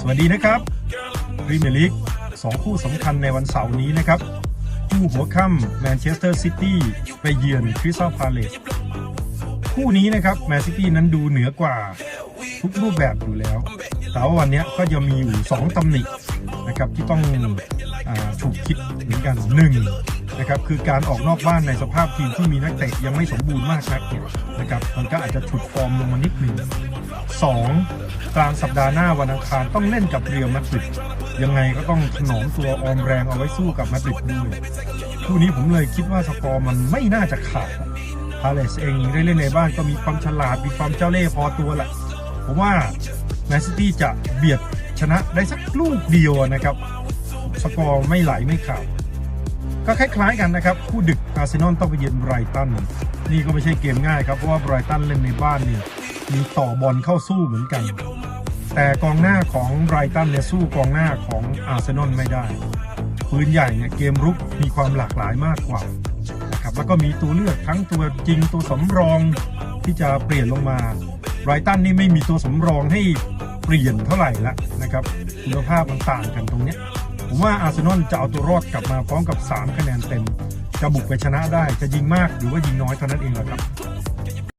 สวัสดีนะครับพรีเมียร์ลีกสองคู่สำคัญในวันเสาร์นี้นะครับ คู่หัวค่ำแมนเชสเตอร์ซิตี้ไปเยือนคริสตัลพาเลสคู่นี้นะครับแมนซิตี้นั้นดูเหนือกว่าทุกรูปแบบอยู่แล้ว แต่ว่าวันนี้ก็ยังมีอยู่ 2ตำหนินะครับที่ต้องอถูกคิดเหมือนกันห นะครับคือการออกนอกบ้านในสภาพทีมที่มีนักเตะยังไม่สมบูรณ์มากนักเนี่ยนะครับมันก็อาจจะฉุดฟอร์มลงมานิดหนึ่งสองกลางสัปดาห์หน้าวันอังคารต้องเล่นกับเรียวมาดริดยังไงก็ต้องถนอมตัวออมแรงเอาไว้สู้กับมาดริดด้วยคู่นี้ผมเลยคิดว่าสกอร์มันไม่น่าจะขาดพาเลสเองได้เล่นในบ้านก็มีความฉลาดมีความเจ้าเล่ห์พอตัวแหละผมว่าแมนซิตี้จะเบียดชนะได้สักลูกเดียวนะครับ สกอร์ไม่ไหลไม่ขาด ก็คล้ายๆกันนะครับ คู่ดึกอาร์เซนอลต้องไปเยือนไบรตันนี่ก็ไม่ใช่เกมง่ายครับ เพราะว่าไบรตันเล่นในบ้านเนี่ยมีต่อบอลเข้าสู้เหมือนกัน แต่กองหน้าของไบรตันเนี่ยสู้กองหน้าของอาร์เซนอลไม่ได้ปืนใหญ่เนี่ยเกมรุกมีความหลากหลายมากกว่านะครับแล้วก็มีตัวเลือกทั้งตัวจริงตัวสำรองที่จะเปลี่ยนลงมาไบรตันนี่ไม่มีตัวสำรองให้เปลี่ยนเท่าไหร่ละนะครับคุณภาพมันต่างกันตรงเนี้ย ผมว่าอาร์เซนอลจะเอาตัวรอดกลับมาพร้อมกับ 3 คะแนนเต็มจะบุกไปชนะได้จะยิงมากหรือว่ายิงน้อยเท่านั้นเองแหละครับ